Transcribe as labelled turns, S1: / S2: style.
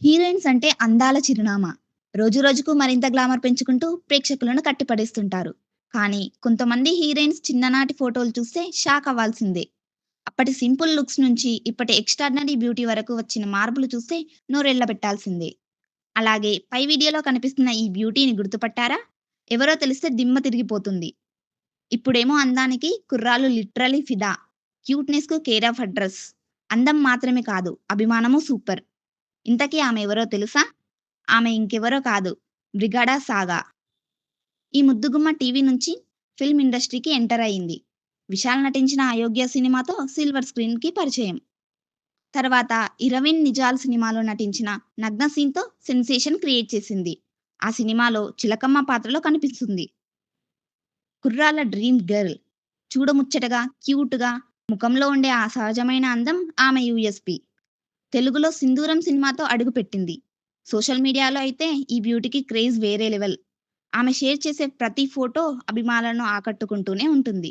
S1: Heroines అంటే అందాల చిరునామా. రోజు రోజుకు మరింత గ్లామర్ పెంచుకుంటూ ప్రేక్షకులను కట్టిపడేస్తుంటారు. కానీ కొంతమంది హీరోయిన్స్ చిన్ననాటి ఫోటోలు చూస్తే షాక్ అవ్వాల్సిందే. అప్పటి సింపుల్ లుక్స్ నుంచి ఇప్పటి ఎక్స్ట్రాడినరీ బ్యూటీ వరకు వచ్చిన మార్పులు చూస్తే నోరెళ్ళబెట్టాల్సిందే. అలాగే పై వీడియోలో కనిపిస్తున్న ఈ బ్యూటీని గుర్తుపట్టారా? ఎవరో తెలిస్తే దిమ్మ తిరిగిపోతుంది. ఇప్పుడేమో అందానికి కుర్రాళ్ళు లిటరలీ ఫిదా. క్యూట్‌నెస్‌కు కేర్ ఆఫ్ అడ్రస్. అందం మాత్రమే కాదు అభిమానము సూపర్. ఇంతకీ ఆమె ఎవరో తెలుసా? ఆమె ఇంకెవరో కాదు బ్రిగాడా సాగా. ఈ ముద్దుగుమ్మ టీవీ నుంచి ఫిల్మ్ ఇండస్ట్రీకి ఎంటర్ అయింది. విశాల్ నటించిన 'అయోగ్య' సినిమాతో సిల్వర్ స్క్రీన్‌కి పరిచయం. తర్వాత 'ఇరవిన్ నిజాల్' సినిమాలో నటించిన 'నగ్న' సీన్‌తో సెన్సేషన్ క్రియేట్ చేసింది. ఆ సినిమాలో చిలకమ్మ పాత్రలో కనిపిస్తుంది. కుర్రాళ్ళ డ్రీమ్ గర్ల్. చూడముచ్చటగా, క్యూట్‌గా, ముఖంలో ఉండే ఆ సహజమైన అందం ఆమె యూఎస్పి తెలుగులో 'సింధూరం' సినిమాతో అడుగుపెట్టింది. సోషల్ మీడియాలో అయితే ఈ బ్యూటీకి క్రేజ్ వేరే లెవెల్. ఆమె షేర్ చేసే ప్రతి ఫోటో అభిమానులను ఆకట్టుకుంటూనే ఉంటుంది.